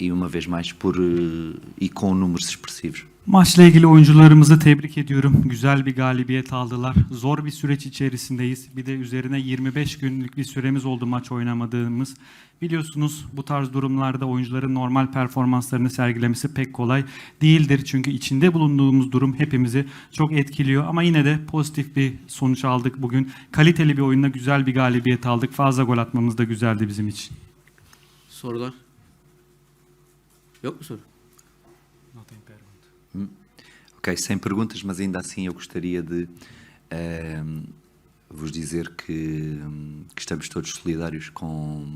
e uma vez mais por eh, e com números expressivos. Maçla ilgili oyuncularımızı tebrik ediyorum. Güzel bir galibiyet aldılar. Zor bir süreç içerisindeyiz. Bir de üzerine 25 günlük bir süremiz oldu maç oynamadığımız. Biliyorsunuz bu tarz durumlarda oyuncuların normal performanslarını sergilemesi pek kolay değildir. Çünkü içinde bulunduğumuz durum hepimizi çok etkiliyor. Ama yine de pozitif bir sonuç aldık bugün. Kaliteli bir oyunla güzel bir galibiyet aldık. Fazla gol atmamız da güzeldi bizim için. Sorular? Yok mu soru? Ok, sem perguntas, mas ainda assim eu gostaria de eh, vos dizer que, que estamos todos solidários com,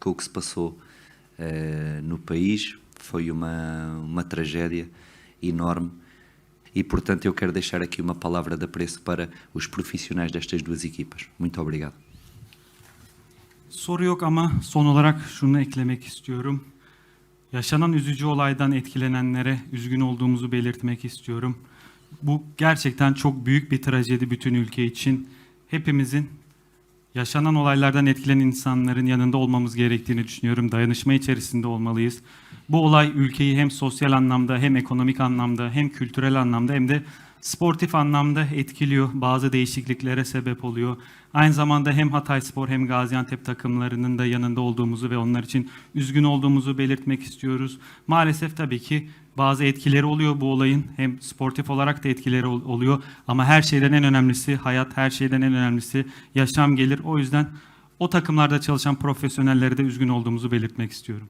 com o que se passou eh, no país. Foi uma, uma tragédia enorme e, portanto, eu quero deixar aqui uma palavra de apreço para os profissionais destas duas equipas. Muito obrigado. Soru yok ama son olarak şunu eklemek istiyorum. Yaşanan üzücü olaydan etkilenenlere üzgün olduğumuzu belirtmek istiyorum. Bu gerçekten çok büyük bir trajedi bütün ülke için. Hepimizin yaşanan olaylardan etkilenen insanların yanında olmamız gerektiğini düşünüyorum. Dayanışma içerisinde olmalıyız. Bu olay ülkeyi hem sosyal anlamda hem ekonomik anlamda hem kültürel anlamda hem de sportif anlamda etkiliyor. Bazı değişikliklere sebep oluyor. Aynı zamanda hem Hatayspor hem Gaziantep takımlarının da yanında olduğumuzu ve onlar için üzgün olduğumuzu belirtmek istiyoruz. Maalesef tabii ki bazı etkileri oluyor bu olayın. Hem sportif olarak da etkileri ol- oluyor. Ama her şeyden en önemlisi hayat, her şeyden en önemlisi yaşam gelir. O yüzden o takımlarda çalışan profesyonellere de üzgün olduğumuzu belirtmek istiyorum.